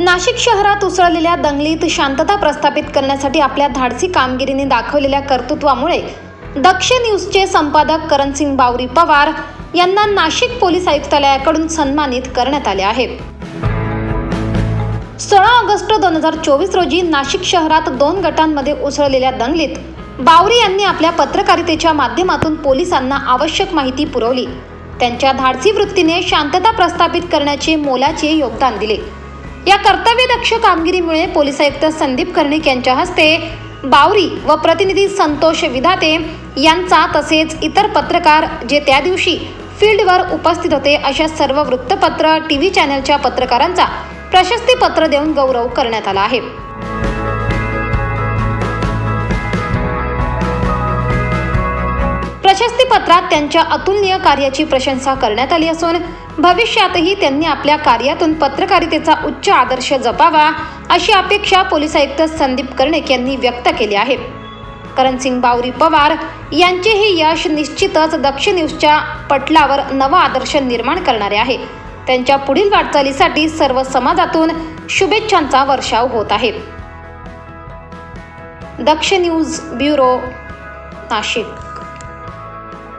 नाशिक शहरात उसळलेल्या दंगलीत शांतता प्रस्थापित करण्यासाठी आपल्या धाडसी कामगिरीने दाखवलेल्या कर्तृत्वामुळे दक्ष न्यूजचे संपादक करणसिंग बावरी पवार यांना नाशिक पोलीस आयुक्तालयाकडून सन्मानित करण्यात आले आहे. सोळा ऑगस्ट दोन हजार चोवीस रोजी नाशिक शहरात दोन गटांमध्ये उसळलेल्या दंगलीत बावरी यांनी आपल्या पत्रकारितेच्या माध्यमातून पोलिसांना आवश्यक माहिती पुरवली. त्यांच्या धाडसी वृत्तीने शांतता प्रस्थापित करण्याचे मोलाचे योगदान दिले. या कर्तव्यदक्ष कामगिरीमुळे पोलीस आयुक्त संदीप कर्णिक यांच्या हस्ते बावरी व प्रतिनिधी संतोष विधाते यांचा तसेच इतर पत्रकार जे त्या दिवशी फील्डवर उपस्थित होते अशा सर्व वृत्तपत्र टी व्ही चॅनलच्या पत्रकारांचा प्रशस्तीपत्र देऊन गौरव करण्यात आला आहे. प्रशस्तीपत्रात त्यांच्या अतुलनीय कार्याची प्रशंसा करण्यात आली असून भविष्यातही त्यांनी आपल्या कार्यातून पत्रकारितेचा उच्च आदर्श जपावा अशी अपेक्षा पोलीस आयुक्त संदीप कर्णिक यांनी व्यक्त केली आहे. करणसिंग बावरी पवार यांचे हे यश निश्चितच दक्ष न्यूजच्या पटलावर नवा आदर्श निर्माण करणारे आहे. त्यांच्या पुढील वाटचालीसाठी सर्व समाजातून शुभेच्छांचा वर्षाव होत आहे. Daksh news bureau Nashik.